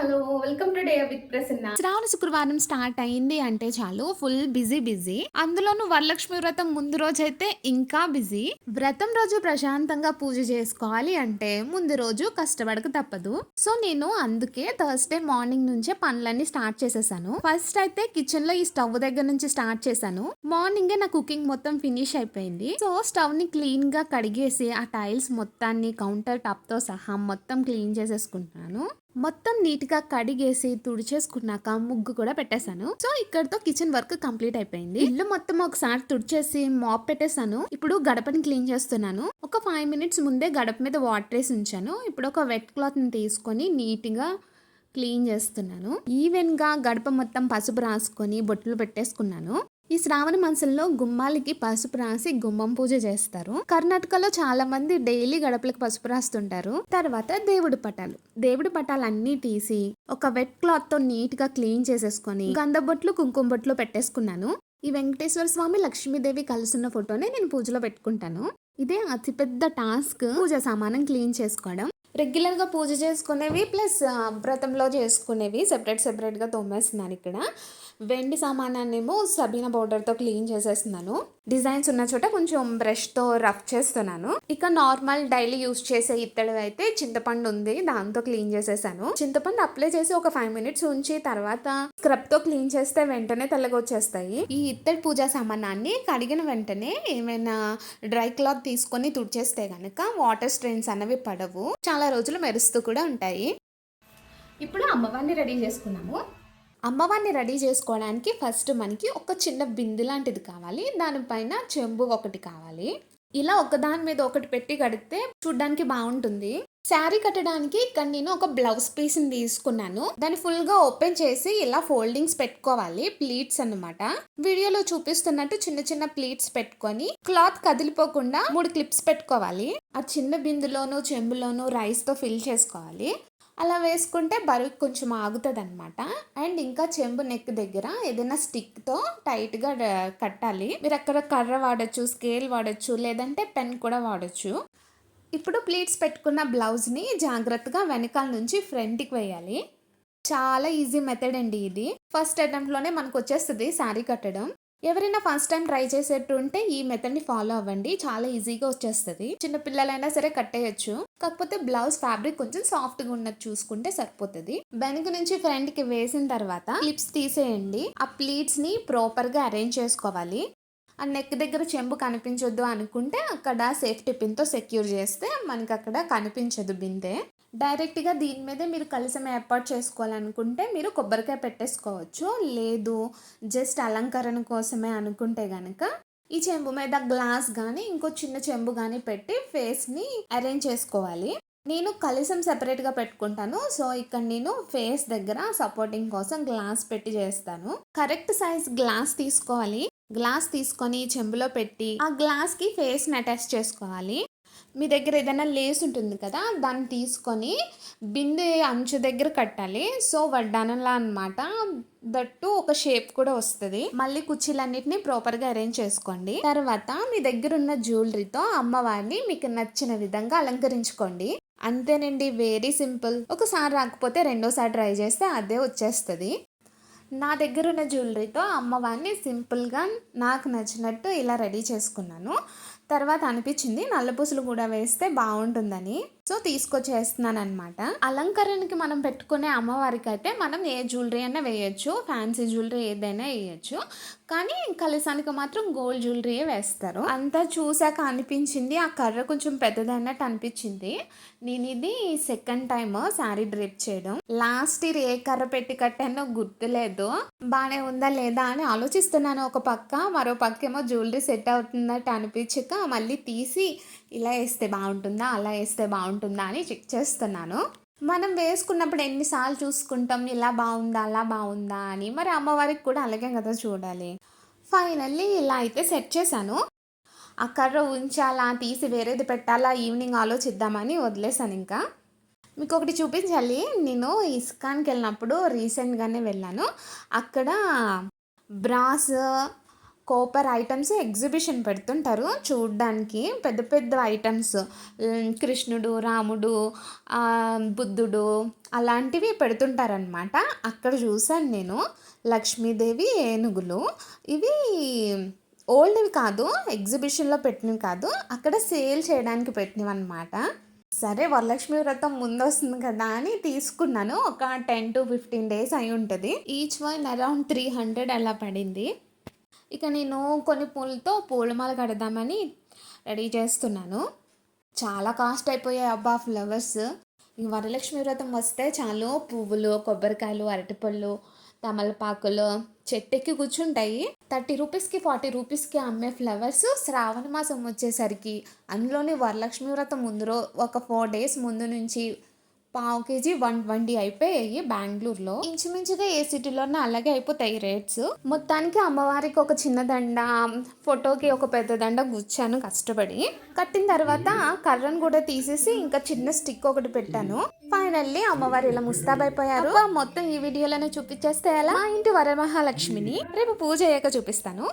Hello welcome today with Prasanna శ్రావణ శుక్రవారం start అయింది అంటే చాలు ఫుల్ బిజీ బిజీ అందులోనూ వరలక్ష్మి వ్రతం ముందు రోజు అయితే ఇంకా బిజీ వ్రతం రోజు ప్రశాంతంగా పూజ చేసుకోవాలి అంటే ముందు రోజు కష్టపడక తప్పదు. సో నేను అందుకే థర్స్డే మార్నింగ్ నుంచే పనులన్నీ స్టార్ట్ చేసేసాను. ఫస్ట్ అయితే కిచెన్లో ఈ స్టవ్ దగ్గర నుంచి స్టార్ట్ చేశాను. మార్నింగే నా కుకింగ్ మొత్తం ఫినిష్ అయిపోయింది. సో స్టవ్ని క్లీన్గా కడిగేసి ఆ టైల్స్ మొత్తాన్ని కౌంటర్ టాప్తో సహా మొత్తం క్లీన్ చేసేసుకుంటున్నాను. మొత్తం నీట్గా కడిగేసి తుడిచేసుకున్నాక ముగ్గు కూడా పెట్టేశాను. సో ఇక్కడతో కిచెన్ వర్క్ కంప్లీట్ అయిపోయింది. ఇల్లు మొత్తం ఒకసారి తుడిచేసి మాప్ పెట్టేశాను. ఇప్పుడు గడపని క్లీన్ చేస్తున్నాను. ఒక ఫైవ్ మినిట్స్ ముందే గడప మీద వాటర్ వేసి ఉంచాను. ఇప్పుడు ఒక వెట్ క్లాత్ని తీసుకొని నీట్గా క్లీన్ చేస్తున్నాను. ఈవెన్గా గడప మొత్తం పసుపు రాసుకొని బొట్లు పెట్టేసుకున్నాను. ఈ శ్రావణ మాసంలో గుమ్మాలకి పసుపు రాసి గుమ్మం పూజ చేస్తారు. కర్ణాటకలో చాలా మంది డైలీ గడపలకు పసుపు రాస్తుంటారు. తర్వాత దేవుడి పటాలు. దేవుడి పటాలు అన్ని తీసి ఒక వెట్ క్లాత్తో నీట్గా క్లీన్ చేసేసుకొని గంధబొట్లు కుంకుమ బొట్లు పెట్టేసుకున్నాను. ఈ వెంకటేశ్వర స్వామి లక్ష్మీదేవి కలుసున్న ఫోటోనే నేను పూజలో పెట్టుకుంటాను. ఇదే అతిపెద్ద టాస్క్. పూజ సామానం క్లీన్ చేసుకోవడం. రెగ్యులర్గా పూజ చేసుకునేవి ప్లస్ వ్రతంలో చేసుకునేవి సెపరేట్ సెపరేట్గా తోమేస్తున్నాను ఇక్కడ. వెండి సామానాన్నేమో సబీనా పౌడర్తో క్లీన్ చేసేస్తున్నాను. డిజైన్స్ ఉన్న చోట కొంచెం బ్రష్తో రఫ్ చేస్తున్నాను. ఇక నార్మల్ డైలీ యూస్ చేసే ఇత్తడి అయితే చింతపండు ఉంది దాంతో క్లీన్ చేసేసాను. చింతపండు అప్లై చేసి ఒక ఫైవ్ మినిట్స్ ఉంచి తర్వాత స్క్రబ్తో క్లీన్ చేస్తే వెంటనే తెల్లగొచ్చేస్తాయి. ఈ ఇత్తడి పూజా సామానాన్ని కడిగిన వెంటనే ఏమైనా డ్రై క్లాత్ తీసుకొని తుడిచేస్తే గనక వాటర్ స్ట్రెయిన్స్ అనేవి పడవు. చాలా రోజులు మెరుస్తూ కూడా ఉంటాయి. ఇప్పుడు అమ్మవారిని రెడీ చేసుకున్నాము అమ్మవారిని రెడీ చేసుకోవడానికి ఫస్ట్ మనకి ఒక చిన్న బిందె లాంటిది కావాలి. దానిపైన చెంబు ఒకటి కావాలి. ఇలా ఒకదాని మీద ఒకటి పెట్టి కడితే చూడ్డానికి బాగుంటుంది. శారీ కట్టడానికి ఇక్కడ నేను ఒక బ్లౌజ్ పీస్ని తీసుకున్నాను. దాన్ని ఫుల్గా ఓపెన్ చేసి ఇలా ఫోల్డింగ్స్ పెట్టుకోవాలి. ప్లీట్స్ అన్నమాట. వీడియోలో చూపిస్తున్నట్టు చిన్న చిన్న ప్లీట్స్ పెట్టుకొని క్లాత్ కదిలిపోకుండా మూడు క్లిప్స్ పెట్టుకోవాలి. ఆ చిన్న బిందులోను చెంబులోను రైస్తో ఫిల్ చేసుకోవాలి. అలా వేసుకుంటే బరువు కొంచెం ఆగుతుంది అనమాట అండ్ ఇంకా చెంబు నెక్ దగ్గర ఏదైనా స్టిక్తో టైట్గా కట్టాలి. మీరు అక్కడ కర్ర వాడచ్చు స్కేల్ వాడచ్చు లేదంటే పెన్ కూడా వాడచ్చు. ఇప్పుడు ప్లీట్స్ పెట్టుకున్న బ్లౌజ్ని జాగ్రత్తగా వెనకాల నుంచి ఫ్రంట్కి వేయాలి. చాలా ఈజీ మెథడ్ అండి ఇది. ఫస్ట్ అటెంప్ట్లోనే మనకు వచ్చేస్తుంది శారీ కట్టడం. ఎవరైనా ఫస్ట్ టైం ట్రై చేసేట్టు ఉంటే ఈ మెథడ్ని ఫాలో అవ్వండి. చాలా ఈజీగా వచ్చేస్తుంది. చిన్న పిల్లలైనా సరే కట్టేయచ్చు. కాకపోతే బ్లౌజ్ ఫ్యాబ్రిక్ కొంచెం సాఫ్ట్గా ఉన్నది చూసుకుంటే సరిపోతుంది. వెనక నుంచి ఫ్రంట్కి వేసిన తర్వాత క్లిప్స్ తీసేయండి. ఆ ప్లీట్స్ని ప్రాపర్గా అరేంజ్ చేసుకోవాలి. ఆ నెక్ దగ్గర చెంబు కనిపించొద్దు అనుకుంటే అక్కడ సేఫ్టీ పిన్తో సెక్యూర్ చేస్తే మనకి అక్కడ కనిపించదు బిందె. డైరెక్ట్గా దీని మీదే మీరు కలిసం ఏర్పాటు చేసుకోవాలనుకుంటే మీరు కొబ్బరికాయ పెట్టేసుకోవచ్చు. లేదు జస్ట్ అలంకరణ కోసమే అనుకుంటే కనుక ఈ చెంబు మీద గ్లాస్ కానీ ఇంకో చిన్న చెంబు కానీ పెట్టి ఫేస్ని అరేంజ్ చేసుకోవాలి. నేను కలిసం సెపరేట్గా పెట్టుకుంటాను. సో ఇక్కడ నేను ఫేస్ దగ్గర సపోర్టింగ్ కోసం గ్లాస్ పెట్టి చేస్తాను. కరెక్ట్ సైజ్ గ్లాస్ తీసుకోవాలి. గ్లాస్ తీసుకొని చెంబులో పెట్టి ఆ గ్లాస్కి ఫేస్ని అటాచ్ చేసుకోవాలి. మీ దగ్గర ఏదైనా లేస్ ఉంటుంది కదా దాన్ని తీసుకొని బిందె అంచు దగ్గర కట్టాలి. సో వడ్డానంలా అనమాట దట్టు ఒక షేప్ కూడా వస్తుంది. మళ్ళీ కుర్చీలన్నిటిని ప్రాపర్గా అరేంజ్ చేసుకోండి. తర్వాత మీ దగ్గర ఉన్న జ్యువెలరీతో అమ్మవారిని మీకు నచ్చిన విధంగా అలంకరించుకోండి. అంతేనండి వెరీ సింపుల్. ఒకసారి రాకపోతే రెండోసారి ట్రై చేస్తే అదే వచ్చేస్తుంది. నా దగ్గర ఉన్న జ్యువెలరీతో అమ్మవారిని సింపుల్గా నాకు నచ్చినట్టు ఇలా రెడీ చేసుకున్నాను. తర్వాత అనిపించింది. నల్ల పూసలు కూడా వేస్తే బాగుంటుందని. సో తీసుకొచ్చేస్తున్నాను అనమాట అలంకరణకి మనం పెట్టుకునే అమ్మవారికి అయితే మనం ఏ జ్యువెలరీ అయినా వేయచ్చు ఫ్యాన్సీ జ్యువెలరీ ఏదైనా వేయచ్చు. కానీ కలిసానికి మాత్రం గోల్డ్ జ్యువెలరీయే వేస్తారు. అంతా చూసాక అనిపించింది ఆ కర్ర కొంచెం పెద్దదన్నట్టు అనిపించింది. నేను ఇది సెకండ్ టైం శారీ డ్రిప్ చేయడం. లాస్ట్ ఇయర్ ఏ కర్ర పెట్టి కట్టానో గుర్తులేదు బాగానే ఉందా లేదా అని ఆలోచిస్తున్నాను ఒక పక్క. మరో పక్క ఏమో జ్యువెలరీ సెట్ అవుతుందట అనిపించక మళ్ళీ తీసి ఇలా వేస్తే బాగుంటుందా అలా వేస్తే బాగుంటుందా అని చెక్ చేస్తున్నాను. మనం వేసుకున్నప్పుడు ఎన్నిసార్లు చూసుకుంటాం ఇలా బాగుందా అలా బాగుందా అని. మరి అమ్మవారికి కూడా అలాగే కదా చూడాలి. ఫైనల్లీ ఇలా అయితే సెట్ చేశాను. ఆ కర్ర ఉంచాలా తీసి వేరేది పెట్టాలా ఈవినింగ్ ఆలోచిద్దామని వదిలేసాను ఇంకా. మీకు ఒకటి చూపించాలి. నేను ఇస్కాన్కి వెళ్ళినప్పుడు రీసెంట్గానే వెళ్ళాను. అక్కడ బ్రాస్ కోపర్ ఐటమ్స్ ఎగ్జిబిషన్ పెడుతుంటారు. చూడ్డానికి పెద్ద పెద్ద ఐటమ్స్ కృష్ణుడు రాముడు బుద్ధుడు అలాంటివి పెడుతుంటారనమాట అక్కడ చూశాను నేను. లక్ష్మీదేవి ఏనుగులు. ఇవి ఓల్డ్వి కాదు ఎగ్జిబిషన్లో పెట్టినవి కాదు. అక్కడ సేల్ చేయడానికి పెట్టినవి అనమాట సరే వరలక్ష్మి వ్రతం ముందు వస్తుంది కదా అని తీసుకున్నాను. ఒక టెన్ టు ఫిఫ్టీన్ డేస్ అయి ఉంటుంది. Each one around three hundred అలా పడింది. ఇక నేను కొన్ని పూలతో పూలమాల కడదామని రెడీ చేస్తున్నాను. చాలా కాస్ట్ అయిపోయాయి అబ్బా ఫ్లవర్స్. ఈ వరలక్ష్మి వ్రతం వస్తే చాలు పువ్వులు కొబ్బరికాయలు అరటిపళ్ళు తమలపాకులు చెట్టెక్కి కూర్చుంటాయి. థర్టీ రూపీస్కి ఫార్టీ రూపీస్కి అమ్మే ఫ్లవర్స్ శ్రావణ మాసం వచ్చేసరికి అందులోని వరలక్ష్మి వ్రతం ముందు ఒక ఫోర్ డేస్ ముందు నుంచి పావు కేజీ వన్ ట్వంటీ అయిపోయాయి బెంగళూరులో. ఇంచుమించుగా ఏ సిటీలోనే అలాగే అయిపోతాయి రేట్స్. మొత్తానికి అమ్మవారికి ఒక చిన్న దండ ఫోటోకి ఒక పెద్ద దండ గుచ్చాను కష్టపడి. కట్టిన తర్వాత కర్రను కూడా తీసేసి ఇంకా చిన్న స్టిక్ ఒకటి పెట్టాను. ఫైనల్లీ అమ్మవారు ఇలా ముస్తాబైపోయారు మొత్తం ఈ వీడియోలోనే చూపించేస్తే ఎలా? ఇంటి వరమహాలక్ష్మిని రేపు పూజ అయ్యాక చూపిస్తాను.